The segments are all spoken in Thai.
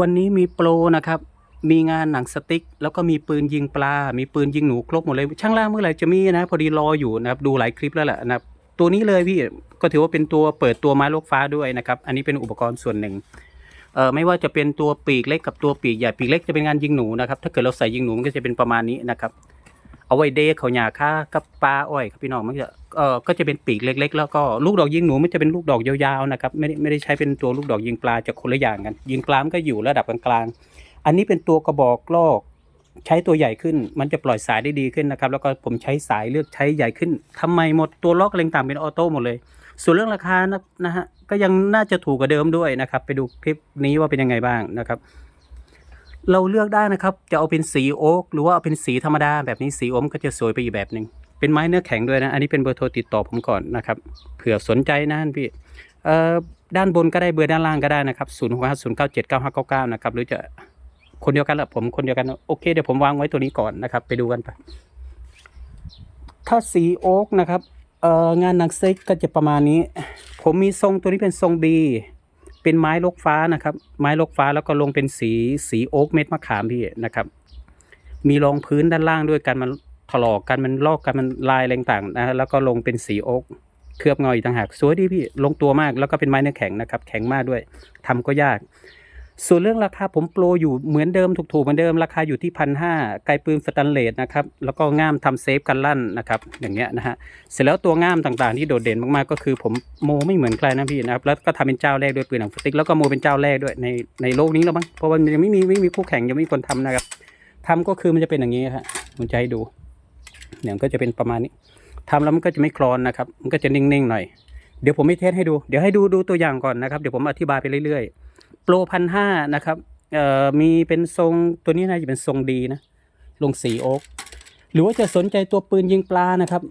วันนี้มีโปรนะครับ มีงานหนังสติ๊ก แล้วก็มีปืนยิงปลา มีปืนยิงหนูครบหมดเลย ช่างล่างเมื่อไหร่จะมีนะ พอดีรออยู่นะครับ ดูหลายคลิปแล้วแหละนะครับ ตัวนี้เลยพี่ ก็ถือว่าเป็นตัวเปิดตัวไม้ลูกฟ้าด้วยนะครับ อันนี้เป็นอุปกรณ์ส่วนหนึ่ง เอ่อ ไม่ว่าจะเป็นตัวปีกเล็กกับตัวปีกใหญ่ ปีกเล็กจะเป็นงานยิงหนูนะครับ ถ้าเกิดเราใส่ยิงหนูมันก็จะเป็นประมาณนี้นะครับ เอาไว้เดย์เขาหยาค่ากับปลาอ้อยครับพี่น้องมันจะเออก็จะเป็นปีกเล็ก ๆ แล้วก็ลูกดอกยิงหนูมันจะเป็นลูกดอกยาวๆนะครับไม่ได้ไม่ได้ใช้เป็นตัวลูกดอกยิงปลาจะคนละอย่างกัน ยิงปลามันก็อยู่ระดับกลางๆอันนี้เป็นตัวกระบอกลอกใช้ตัวใหญ่ขึ้นมันจะปล่อยสายได้ดีขึ้นนะครับ แล้วก็ผมใช้สายเลือกใช้ใหญ่ขึ้นทำไมหมดตัวล็อกอะไรต่างเป็นออโต้หมดเลย ส่วนเรื่องราคานะนะฮะก็ยังน่าจะถูกกว่าเดิมด้วยนะครับ ไปดูคลิปนี้ว่าเป็นยังไงบ้างนะครับ เราเลือกได้นะครับ จะเอาเป็นสีโอ๊กหรือว่าเอาเป็นสีธรรมดาแบบนี้สีอมก็จะสวยไปอีกแบบหนึ่งเป็นไม้เนื้อแข็งด้วยนะ อันนี้เป็นเบอร์โทรติดต่อผมก่อนนะครับเผื่อสนใจนะพี่เอ่อด้านบนก็ได้เบอร์ด้านล่างก็ได้นะครับ0 6 5 0 9 7 9 5 9 9นะครับหรือจะคนเดียวกันแหละผมคนเดียวกันโอเคเดี๋ยวผมวางไว้ตัวนี้ก่อนนะครับ ไปดูกันไปถ้าสีโอ๊กนะครับเอ่องานหนังเซ็กก็จะประมาณนี้ ผมมีทรงตัวนี้เป็นทรง B เป็นไม้ลกฟ้านะครับ ไม้ลกฟ้าแล้วก็ลงเป็นสีสีโอ๊กเม็ดมะขามพี่นะครับ มีรองพื้นด้านล่างด้วยกันมันถลอกกันมันลอกกันมันลายแรงต่างนะฮะแล้วก็ลงเป็นสีโอ๊กเคลือบเงาอีกต่างหากสวยดีพี่ลงตัวมากแล้วก็เป็นไม้เนื้อแข็งนะครับ แข็งมากด้วยทำก็ยาก ส่วนเรื่องราคาผมโปรอยู่เหมือนเดิมถูกๆเหมือนเดิมราคาอยู่ที่พันห้าไกลปืนสแตนเลสนะครับแล้วก็ง่ามทำเซฟกันลั่นนะครับอย่างเงี้ยนะฮะเสร็จแล้วตัวง่ามต่างๆที่โดดเด่นมากๆก็คือผมโมไม่เหมือนใครนะพี่นะครับแล้วก็ทำเป็นเจ้าแรกด้วยปืนหนังสติ๊กแล้วก็โมเป็นเจ้าแรกด้วยในในโลกนี้แล้วมั้งเพราะว่ายังไม่มีไม่มีคู่แข่งยังไม่มีคนทำนะครับทำก็คือมันจะเป็นอย่างนี้ฮะผมจะให้ดูเนี่ยก็จะเป็นประมาณนี้ทำแล้วมันก็จะไม่คลอนนะครับมันก็จะนิ่งๆหน่อยเดี๋ยวผมไม่เทสให้ดู เดี๋ยวให้ดูดูตัวอย่างก่อนนะครับ เดี๋ยวผมอธิบายไปเรื่อยๆ โปรพันห้านะครับเอ่อมีเป็นทรงตัวนี้น่าจะเป็นทรงดีนะ ลงสีโอ๊กหรือว่าจะสนใจตัวปืนยิงปลานะครับ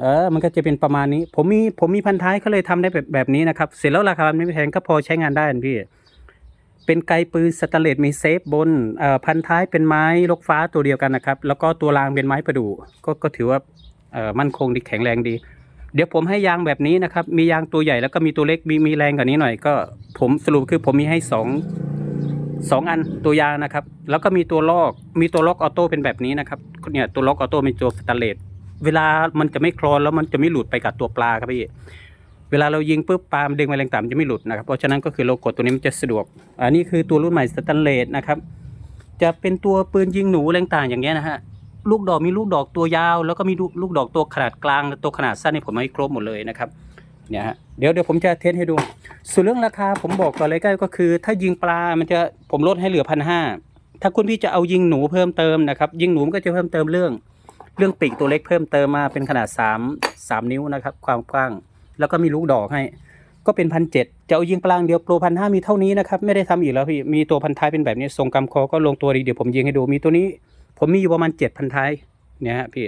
เออมันก็จะเป็นประมาณนี้ ผมมีผมมีพันท้ายเขาเลยทำได้แบบแบบนี้นะครับ เสร็จแล้วราคามันไม่แพงก็พอใช้งานได้นะพี่ เป็นไกปืนสแตนเลสมีเซฟบนเอ่อพันท้ายเป็นไม้ลกฟ้าตัวเดียวกันนะครับ แล้วก็ตัวรางเป็นไม้ประดู่ก็ก็ถือว่าเอ่อมั่นคงดีแข็งแรงดี เดี๋ยวผมให้ยางแบบนี้นะครับ มียางตัวใหญ่แล้วก็มีตัวเล็กมีมีแรงกว่านี้หน่อยก็ผมสรุปคือผมมีให้สองสองอันตัวยางนะครับ แล้วก็มีตัวลอกมีตัวล็อกออโต้เป็นแบบนี้นะครับเนี่ยตัวล็อกออโต้เป็นตัวสแตนเลสเวลามันจะไม่คลอนแล้วมันจะไม่หลุดไปกับตัวปลาครับพี่เวลาเรายิงปุ๊บปลามดึงไปแรงต่ำจะไม่หลุดนะครับ เพราะฉะนั้นก็คือเรากดตัวนี้มันจะสะดวก อันนี้คือตัวรุ่นใหม่สแตนเลสนะครับ จะเป็นตัวปืนยิงหนูแรงต่างอย่างเงี้ยนะฮะ ลูกดอกมีลูกดอกตัวยาว แล้วก็มีลูกดอกตัวขนาดกลางตัวขนาดสั้นนี่ผมให้ครบหมดเลยนะครับเนี่ยฮะเดี๋ยวเดี๋ยวผมจะเทสให้ดู ส่วนเรื่องราคาผมบอกก่อนเลยก็คือ ถ้ายิงปลามันจะผมลดให้เหลือพันห้าถ้าคุณพี่จะเอายิงหนูเพิ่มเติมนะครับยิงหนูมันก็จะเพิ่มเติมเรื่อง เรื่องปีกตัวเล็กเพิ่มเติมมาเป็นขนาด3 3นิ้วนะครับ ความกว้าง แล้วก็มีลูกดอกให้ ก็เป็นพันเจ็ดจะเอายิงปลางเดียวโปรพันห้ามีเท่านี้นะครับไม่ได้ทำอีกแล้วพี่มีตัวพันท้ายเป็นแบบนี้ทรงกำคอก็ลงตัวดีเดี๋ยวผมยิงให้ดูมีตัวนี้ ผมมีอยู่ประมาณเจ็ดพันท้ายเนี่ยฮะพี่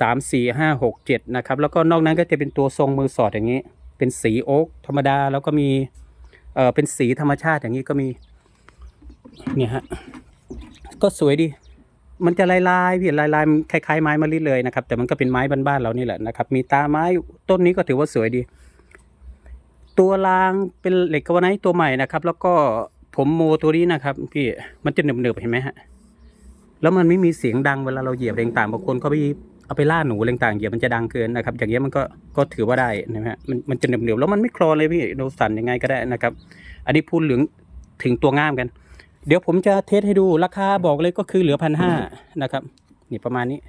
สามสี่ห้าหกเจ็ดนะครับ แล้วก็นอกนั้นก็จะเป็นตัวทรงมือสอดอย่างนี้ เป็นสีโอ๊กธรรมดาแล้วก็มีเอ่อเป็นสีธรรมชาติอย่างนี้ก็มีเนี่ยฮะก็สวยดี มันจะลายลายพี่ลายลายคล้ายๆไม้มะลิเลยนะครับ แต่มันก็เป็นไม้บ้านๆเรานี่แหละนะครับ มีตาไม้ต้นนี้ก็ถือว่าสวยดี ตัวรางเป็นเหล็กกาวไนท์ตัวใหม่นะครับ แล้วก็ผมโมตัวนี้นะครับ พี่มันจะหนึบๆเห็นไหมฮะ แล้วมันไม่มีเสียงดังเวลาเราเหยียบแรงต่างบางคนเขาไปเอาไปล่าหนูแรงต่างเหยียบมันจะดังเกินนะครับ อย่างเงี้ยมันก็ก็ถือว่าได้นะฮะมันมันจะเหนึบๆแล้วมันไม่คลอนเลยพี่เราสั่นยังไงก็ได้นะครับ อันนี้พูดเหลืองถึงตัวง่ามกัน เดี๋ยวผมจะเทสให้ดูราคาบอกเลยก็คือเหลือพันห้านะครับนี่ประมาณนี้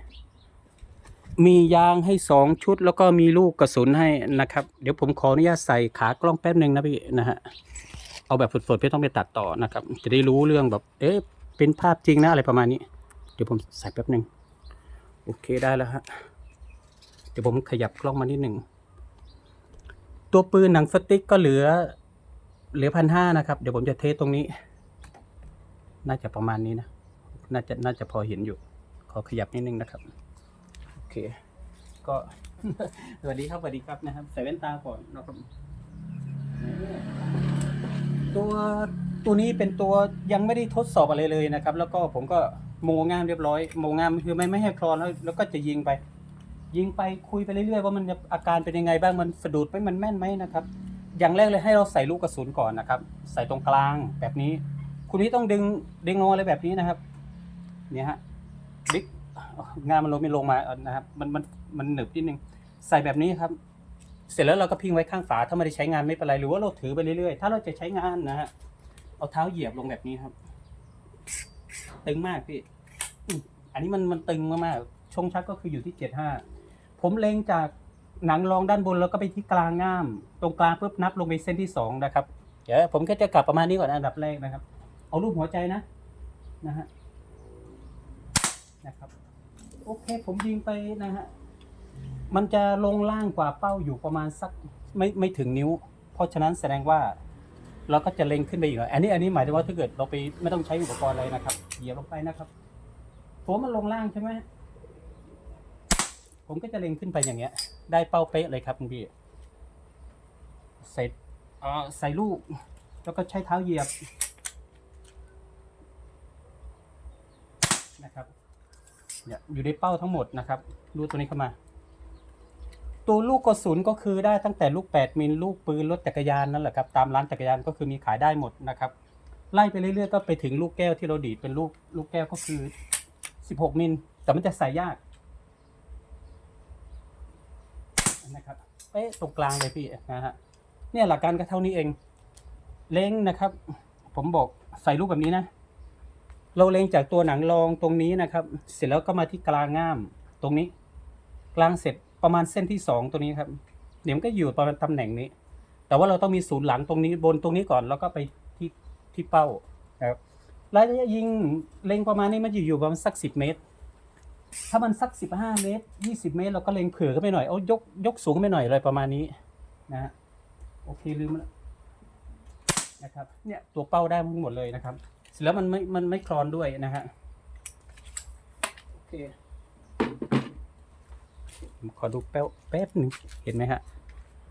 มียางให้สองชุด แล้วก็มีลูกกระสุนให้นะครับ เดี๋ยวผมขออนุญาตใส่ขากล้องแป๊บหนึ่งนะพี่นะฮะเอาแบบสดๆไม่ต้องไปตัดต่อนะครับ จะได้รู้เรื่องแบบเอ๊ะเป็นภาพจริงนะอะไรประมาณนี้ ดี๋ยวผมใส่แป๊บหนึ่งโอเคได้แล้วฮะเดี๋ยวผมขยับกล้องมานิดหนึ่งตัวปืนหนังสติ๊กก็เหลือ เหลือพันห้านะครับ เดี๋ยวผมจะเทสตรงนี้ น่าจะประมาณนี้นะ น่าจะน่าจะพอเห็นอยู่ ขอขยับนิดนึงนะครับ โอเค ก็สวัสดีครับสวัสดีครับนะครับใส่แว่นตาก่อนนะครับตัวตัวนี้เป็นตัวยังไม่ได้ทดสอบอะไรเลยนะครับ แล้วก็ผมก็ โมงามเรียบร้อยโมงามคือไม่ไม่ให้คลอนแล้วแล้วก็จะยิงไป ยิงไปคุยไปเรื่อยๆว่ามันจะอาการเป็นยังไงบ้างมันสะดุดไหมมันแม่นไหมนะครับ อย่างแรกเลยให้เราใส่ลูกกระสุนก่อนนะครับ ใส่ตรงกลางแบบนี้ คุณพี่ต้องดึงดึงงออะไรแบบนี้นะครับ เนี่ยฮะบิ๊กงานมันลงไม่ลงมานะครับ มันมันมันหนึบนิดนึงใส่แบบนี้ครับ เสร็จแล้วเราก็พิงไว้ข้างฝาถ้าไม่ได้ใช้งานไม่เป็นไรหรือว่าเราถือไปเรื่อยๆ ถ้าเราจะใช้งานนะฮะเอาเท้าเหยียบลงแบบนี้ครับ ตึงมากพี่อืมอันนี้มันมันตึงมากๆชงชักก็คืออยู่ที่เจ็ดห้าผมเล็งจากหนังรองด้านบนแล้วก็ไปที่กลางง่าม ตรงกลางปุ๊บนับลงไปเส้นที่สองนะครับ เดี๋ยวผมก็จะกลับประมาณนี้ก่อนอันดับแรกนะครับ เอารูปหัวใจนะ นะฮะนะครับ โอเค ผมยิงไปนะฮะมันจะลงล่างกว่าเป้าอยู่ประมาณสักไม่ไม่ถึงนิ้ว เพราะฉะนั้นแสดงว่า เราก็จะเล็งขึ้นไปอีกหน่อยอันนี้อันนี้หมายถึงว่าถ้าเกิดเราไปไม่ต้องใช้อุปกรณ์อะไรนะครับ เหยียบลงไปนะครับผมมันลงล่างใช่ไหมผมก็จะเล็งขึ้นไปอย่างเงี้ย ได้เป้าเป๊ะเลยครับคุณพี่ใส่เอ่อใส่ลูก แล้วก็ใช้เท้าเหยียบนะครับเนี่ยอยู่ในเป้าทั้งหมดนะครับ ดูตัวนี้เข้ามา ตัวลูกกระสุนก็คือได้ตั้งแต่ลูก 8 มิลลูกปืนรถจักรยานนั่นแหละครับตามร้านจักรยานก็คือมีขายได้หมดนะครับ ไล่ไปเรื่อยๆก็ไปถึงลูกแก้วที่เราดีดเป็นลูกลูกแก้วก็คือ 16 มิลแต่มันจะใส่ยากนะครับเป๊ะตรงกลางเลยพี่นะฮะเนี่ยหลักการก็เท่านี้เอง เล้งนะครับ ผมบอกใส่ลูกแบบนี้นะ เราเล็งจากตัวหนังรองตรงนี้นะครับ เสร็จแล้วก็มาที่กลางง่ามตรงนี้ กลางเสร็จ ประมาณเส้นที่สองตัวนี้ครับเดี๋ยวมันก็อยู่ประมาณตำแหน่งนี้ แต่ว่าเราต้องมีศูนย์หลังตรงนี้บนตรงนี้ก่อนแล้วก็ไปที่ที่เป้านะครับระยะยิงเล็งประมาณนี้มันอยู่อยู่ประมาณสักสิบเมตร ถ้ามันสักสิบห้าเมตรยี่สิบเมตร เราก็เล็งเผื่อขึ้นไปหน่อยเอายกยกสูงขึ้นไปหน่อยเลยประมาณนี้นะฮะโอเคลืมแล้วนะครับเนี่ยตัวเป้าได้ทั้งหมดเลยนะครับ เสร็จแล้วมันไม่มันไม่คลอนด้วยนะฮะโอเค ผมขอดูแป๊บแป๊บหนึ่งเห็นไหมฮะ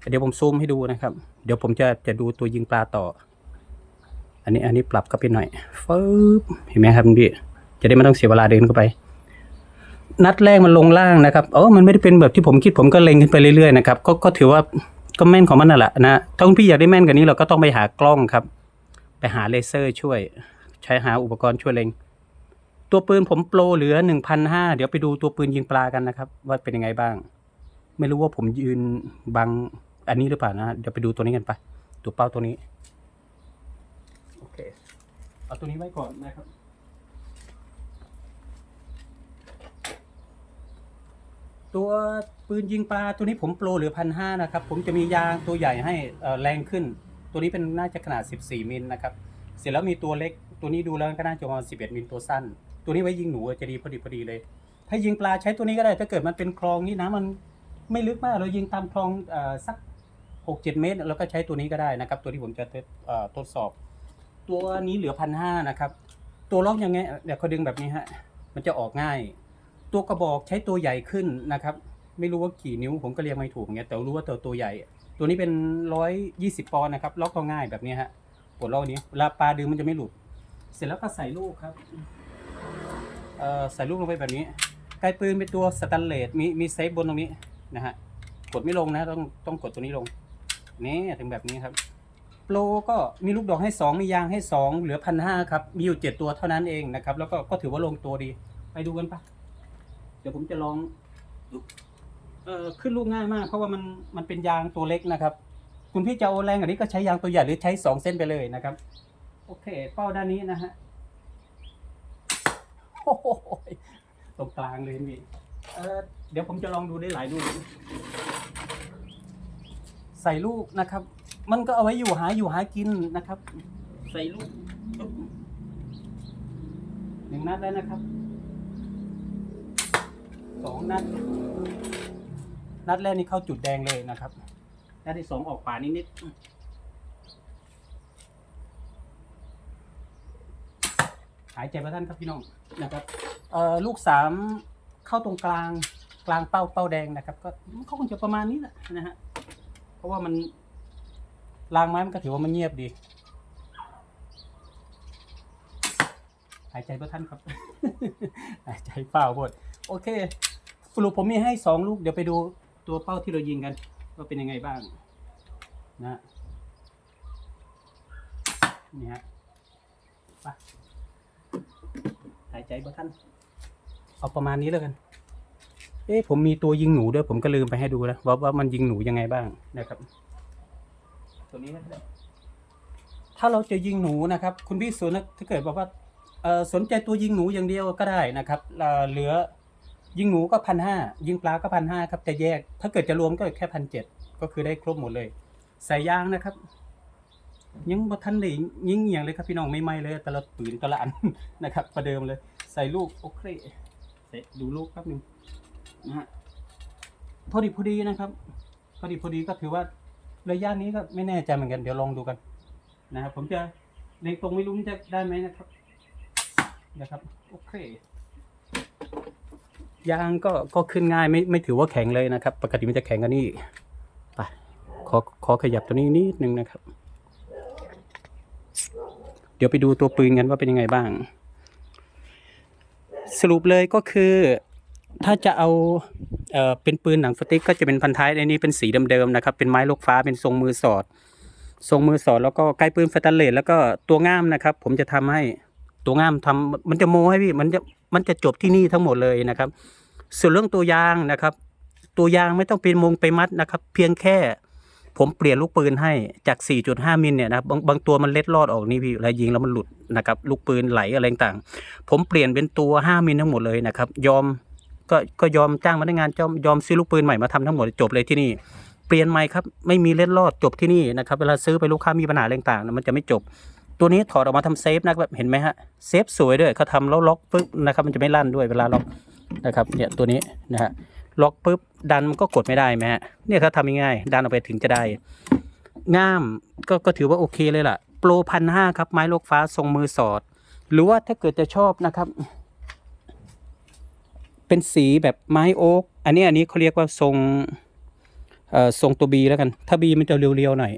เดี๋ยวผมซูมให้ดูนะครับ เดี๋ยวผมจะจะดูตัวยิงปลาต่อ อันนี้อันนี้ปรับก็ไปหน่อยฟึบเห็นไหมครับพี่จะได้ไม่ต้องเสียเวลาเดินเข้าไป นัดแรกมันลงล่างนะครับเออมันไม่ได้เป็นแบบที่ผมคิดผมก็เล็งขึ้นไปเรื่อยๆนะครับก็ก็ถือว่าก็แม่นของมันนั่นแหละนะถ้าคุณพี่อยากได้แม่นกว่านี้เราก็ต้องไปหากล้องครับ ไปหาเลเซอร์ช่วย ใช้หาอุปกรณ์ช่วยเล็ง ตัวปืนผมโปรเหลือหนึ่งพันห้าเดี๋ยวไปดูตัวปืนยิงปลากันนะครับ ว่าเป็นยังไงบ้าง ไม่รู้ว่าผมยืนบังอันนี้หรือเปล่านะเดี๋ยวไปดูตัวนี้กันไป ตัวเป้าตัวนี้โอเคเอาตัวนี้ไว้ก่อนนะครับตัวปืนยิงปลาตัวนี้ผมโปรเหลือพันห้านะครับ ผมจะมียางตัวใหญ่ให้เอ่อแรงขึ้น ตัวนี้เป็นน่าจะขนาด 14 มิลนะครับ เสร็จแล้วมีตัวเล็กตัวนี้ดูแล้วก็น่าจะประมาณ11 มิลตัวสั้น ตัวนี้ไว้ยิงหนูจะดีพอดีพอดีเลย ถ้ายิงปลาใช้ตัวนี้ก็ได้ ถ้าเกิดมันเป็นคลองนี่น้ำมันไม่ลึกมาก เรายิงตามคลองอสัก6-7เมตร แล้วก็ใช้ตัวนี้ก็ได้นะครับ ตัวที่ผมจะทดสอบ ตัวนี้เหลือพันห้านะครับ ตัวล็อกยังไงเดี๋ยวเขาดึงแบบนี้ฮะมันจะออกง่าย ตัวกระบอกใช้ตัวใหญ่ขึ้นนะครับ ไม่รู้ว่ากี่นิ้วผมก็เรียกไม่ถูกอย่างเงี้ยแต่รู้ว่าตัวตัวใหญ่ ตัวนี้เป็นร้อยยี่สิบปอนด์นะครับล็อกก็ง่ายแบบนี้ฮะปลดล็อกนี้เวลาปลาดึงมันจะไม่หลุด เสร็จแล้วก็ใส่ลูกครับ เอ่อใส่ลูกลงไปแบบนี้ไกลปืนเป็นตัวสแตนเลสมีมีเซฟบนตรงนี้นะฮะกดไม่ลงนะต้องต้องกดตัวนี้ลงนี่ถึงแบบนี้ครับโปรก็มีลูกดอกให้สองมียางให้สองเหลือพันห้าครับ มีอยู่เจ็ดตัวเท่านั้นเองนะครับ แล้วก็ก็ถือว่าลงตัวดี ไปดูกันปะเดี๋ยวผมจะลองเอ่อขึ้นลูกง่ายมาก เพราะว่ามันมันเป็นยางตัวเล็กนะครับ คุณพี่จะเอาแรงอันนี้ก็ใช้ยางตัวใหญ่หรือใช้สองเส้นไปเลยนะครับ โอเค เป้าด้านนี้นะฮะ โหตรงกลางเลยพี่เออเดี๋ยวผมจะลองดูได้หลายลูก ใส่ลูกนะครับ มันก็เอาไว้อยู่หาอยู่หากินนะครับ ใส่ลูกหนึ่งนัดแล้วนะครับสองนัด นัดแรกนี่เข้าจุดแดงเลยนะครับ นัดที่สองออกป่านิดๆายใจประท่านครับพี่น้องนะครับเอ่อลูกสามเข้าตรงกลางกลางเป้าเป้าแดงนะครับ ก็เขาคงจะประมาณนี้แหละนะฮะเพราะว่ามันรางไม้มันก็ถือว่ามันเงียบดีหายใจประท่านครับหายใจเปล่าหมดโอเคสรุปผมมีให้สองลูกเดี๋ยวไปดูตัวเป้าที่เรายิงกันว่าเป็นยังไงบ้างนะนี่ฮะไป หายใจบ่ท่านเอาประมาณนี้แล้วกัน เอ๊ะผมมีตัวยิงหนูด้วยผมก็ลืมไปให้ดูแล้วว่าว่ามันยิงหนูยังไงบ้างนะครับ ตัวนี้นะครับถ้าเราจะยิงหนูนะครับ คุณพี่สุนะถ้าเกิดบอกว่าเอ่อสนใจตัวยิงหนูอย่างเดียวก็ได้นะครับเอ่อเหลือยิงหนูก็พันห้ายิงปลาก็พันห้าครับแต่แยก ถ้าเกิดจะรวมก็แค่พันเจ็ดก็คือได้ครบหมดเลย ใส่ยางนะครับ ยังบ่ทันได้ยิงอหย่างเลยครับพี่น้องไม่ไหม่เลยแต่ละปืนแต่ละอันนะครับ ประเดิมเลย ใส่ลูกโอเคเสร็จดูลูกแป๊บหนึงนะฮะพอดีพอดีนะครับพอดีพอดีก็ถือว่าระยะนี้ก็ไม่แน่ใจเหมือนกันเดี๋ยวลองดูกันนะครับผมจะเล็งตรงไม่รู้มจะได้ไหมนะครับ นะครับโอเคยางก็ก็ขึ้นง่ายไม่ไม่ถือว่าแข็งเลยนะครับ ปกติมันจะแข็งกันนี่ไปขอขอขยับตัวนี้นิดนึงนะครับ เดี๋ยวไปดูตัวปืนกันว่าเป็นยังไงบ้าง สรุปเลยก็คือ ถ้าจะเอาเอ่อเป็นปืนหนังสติ๊กก็จะเป็นพันท้ายในนี้เป็นสีเดิมๆนะครับ เป็นไม้ลูกฟ้าเป็นทรงมือสอด ทรงมือสอดแล้วก็ใกล้ปืนสแตนเลสแล้วก็ตัวง่ามนะครับ ผมจะทำให้ตัวง่ามทำมันจะโมให้พี่มันจะมันจะจบที่นี่ทั้งหมดเลยนะครับ ส่วนเรื่องตัวยางนะครับ ตัวยางไม่ต้องเป็นมงไปมัดนะครับ เพียงแค่ ผมเปลี่ยนลูกปืนให้จาก 4.5 มิลเนี่ยนะบางบางตัวมันเล็ดลอดออกนี่พี่เวลายิงแล้วมันหลุดนะครับลูกปืนไหลอะไรต่างผมเปลี่ยนเป็นตัว 5 มิลทั้งหมดเลยนะครับยอมก็ก็ยอมจ้างพนักงานยอมยอมซื้อลูกปืนใหม่มาทำทั้งหมดจบเลยที่นี่เปลี่ยนใหม่ครับไม่มีเล็ดลอดจบที่นี่นะครับเวลาซื้อไปลูกค้ามีปัญหาอะไรต่างมันจะไม่จบ ตัวนี้ถอดออกมาทำเซฟนะครับเห็นไหมฮะเซฟสวยด้วยเขาทำแล้วล็อกปึ๊บนะครับมันจะไม่ลั่นด้วยเวลาล็อกนะครับเนี่ยตัวนี้นะฮะ ล็อกปุ๊บดันมันก็กดไม่ได้ไหมฮะเนี่ยเขาทำง่ายๆดันออกไปถึงจะได้ง่ามก็ก็ถือว่าโอเคเลยล่ะ โปรพันห้าครับไม้โลกฟ้าทรงมือสอด หรือว่าถ้าเกิดจะชอบนะครับ เป็นสีแบบไม้โอ๊กอันนี้อันนี้เขาเรียกว่าทรงเอ่อทรงตัวบีแล้วกัน ถ้าบีมันจะเรียวๆหน่อย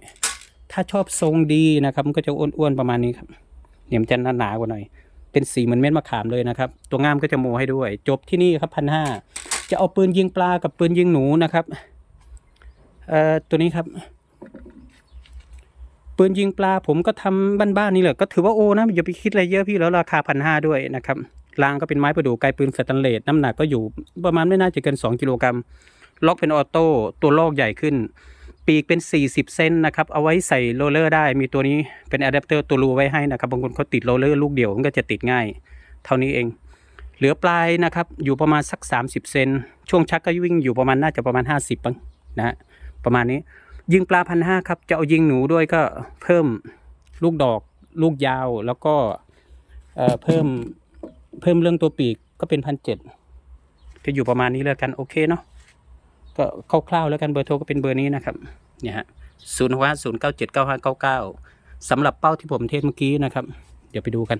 ถ้าชอบทรงดีนะครับมันก็จะอ้วนๆประมาณนี้ครับเนี่ยมันจะหนาๆกว่าหน่อย เป็นสีเหมือนเม็ดมะขามเลยนะครับ ตัวง่ามก็จะโมให้ด้วย จบที่นี่ครับพันห้า จะเอาปืนยิงปลากับปืนยิงหนูนะครับเอ่อตัวนี้ครับ ปืนยิงปลาผมก็ทำบ้านๆนี่แหละก็ถือว่าโอ้นะอย่าไปคิดอะไรเยอะพี่แล้วราคาพันห้าด้วยนะครับรางก็เป็นไม้ประดู่ไกลปืนสแตนเลสน้ำหนักก็อยู่ประมาณไม่น่าจะเกิน 2 กิโลกรัมล็อกเป็นออโต้ตัวลอกใหญ่ขึ้น ปีกเป็น 40 เซนนะครับ เอาไว้ใส่โรลเลอร์ได้มีตัวนี้เป็นอะแดปเตอร์ตัวรูไว้ให้นะครับ บางคนเขาติดโรลเลอร์ลูกเดียวมันก็จะติดง่าย เท่านี้เอง เหลือปลายนะครับอยู่ประมาณสัก 30 เซนช่วงชักก็วิ่งอยู่ประมาณน่าจะประมาณ 50บ้างนะฮะประมาณนี้ ยิงปลาพันห้าครับจะเอายิงหนูด้วยก็เพิ่มลูกดอกลูกยาวแล้วก็เอ่อเพิ่มเพิ่มเรื่องตัวปีกก็เป็นพันเจ็ดก็อยู่ประมาณนี้แล้วกันโอเคเนาะก็คร่าวๆแล้วกันเบอร์โทรก็เป็นเบอร์นี้นะครับเนี่ยฮะศูนย์ห้าศูนย์เก้าเจ็ดเก้าห้าเก้าเก้าสำหรับเป้าที่ผมเทสเมื่อกี้นะครับ เดี๋ยวไปดูกัน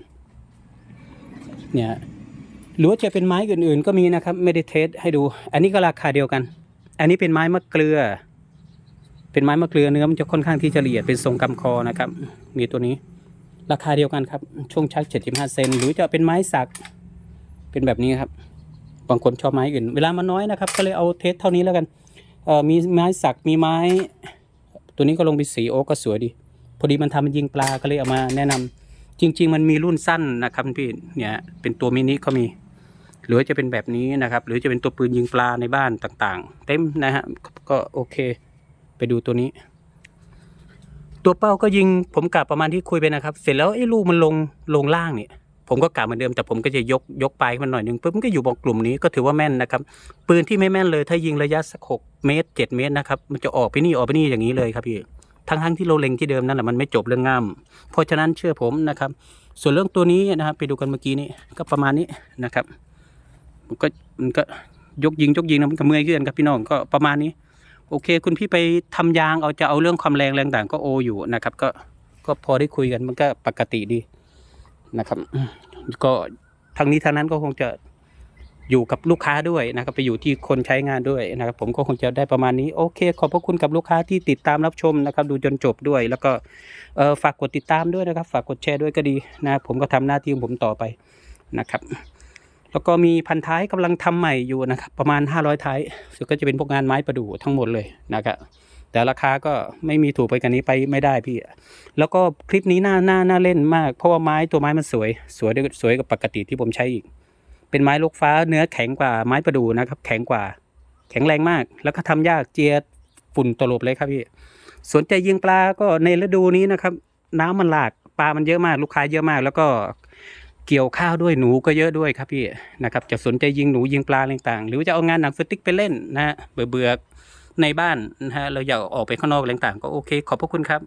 เนี่ย หรือว่าจะเป็นไม้อื่นๆ ก็มีนะครับไม่ได้เทสให้ดู อันนี้ก็ราคาเดียวกัน อันนี้เป็นไม้มะเกลือ เป็นไม้มะเกลือเนื้อมันจะค่อนข้างที่จะละเอียดเป็นทรงกำคอนะครับ มีตัวนี้ ราคาเดียวกันครับ ช่วงชัก 75 เซนหรือจะเป็นไม้สักเป็นแบบนี้ครับบางคนชอบไม้อื่น เวลามันน้อยนะครับ ก็เลยเอาเทสเท่านี้แล้วกันมีไม้สักมีไม้ ตัวนี้ก็ลงเป็นสีโอ๊กก็สวยดี พอดีมันทำมันยิงปลาก็เลยเอามาแนะนำจริง ๆ มันมีรุ่นสั้นนะครับพี่เนี่ยเป็นตัวมินิก็มี หรือจะเป็นแบบนี้นะครับ หรือจะเป็นตัวปืนยิงปลาในบ้านต่างๆ เต็มนะฮะก็โอเค ไปดูตัวนี้ ตัวเป้าก็ยิงผมกะประมาณที่คุยไปนะครับ เสร็จแล้วไอ้ลูกมันลงลงล่างเนี่ยผมก็กะเหมือนเดิมแต่ผมก็จะยกยกปลายมันหน่อยหนึ่งปุ๊บมันก็อยู่บนกลุ่มนี้ก็ถือว่าแม่นนะครับ ปืนที่ไม่แม่นเลยถ้ายิงระยะสักหกเมตรเจ็ดเมตรนะครับมันจะออกไปนี่ออกไปนี่อย่างนี้เลยครับพี่ทั้งทั้งๆที่เราเล็งที่เดิมนั่นแหละมันไม่จบเรื่องง่ามเพราะฉะนั้นเชื่อผมนะครับ ส่วนเรื่องตัวนี้นะครับไปดูกันเมื่อกี้นี้ก็ประมาณนี้นะครับ ก็มันก็ยกยิงยกยิงนะมันก็เมื่อยเกินครับพี่น้องก็ประมาณนี้ โอเค คุณพี่ไปทำยางเอาจะเอาเรื่องความแรงแรงต่างก็โออยู่นะครับ ก็ก็พอได้คุยกันมันก็ปกติดีนะครับ ก็ทางนี้ทางนั้นก็คงจะอยู่กับลูกค้าด้วยนะครับ ไปอยู่ที่คนใช้งานด้วยนะครับ ผมก็คงจะได้ประมาณนี้ โอเค ขอบพระคุณกับลูกค้าที่ติดตามรับชมนะครับ ดูจนจบด้วย แล้วก็เออฝากกดติดตามด้วยนะครับ ฝากกดแชร์ด้วยก็ดีนะผมก็ทำหน้าที่ของผมต่อไปนะครับ แล้วก็มีพันท้ายกำลังทำใหม่อยู่นะครับ ประมาณ 500 ท้ายส่วนก็จะเป็นพวกงานไม้ประดู่ทั้งหมดเลยนะครับแต่ราคาก็ไม่มีถูกไปกันนี้ไปไม่ได้พี่ แล้วก็คลิปนี้น่าน่าน่าเล่นมาก เพราะว่าไม้ตัวไม้มันสวย สวยด้วยสวยกว่าปกติที่ผมใช้อีก เป็นไม้ลูกฟ้าเนื้อแข็งกว่าไม้ประดู่นะครับ แข็งกว่า แข็งแรงมาก แล้วก็ทำยากเจียฝุ่นตลบเลยครับพี่ สนใจยิงปลาก็ในฤดูนี้นะครับ น้ำมันหลากปลามันเยอะมาก ลูกค้าเยอะมาก แล้วก็ เกี่ยวข้าวด้วยหนูก็เยอะด้วยครับพี่นะครับจะสนใจยิงหนูยิงปลาต่างๆ หรือจะเอางานหนังสติ๊กไปเล่นนะเบื่อๆในบ้านนะฮะเราอยากออกไปข้างนอกต่างๆก็โอเค ขอบพระคุณครับ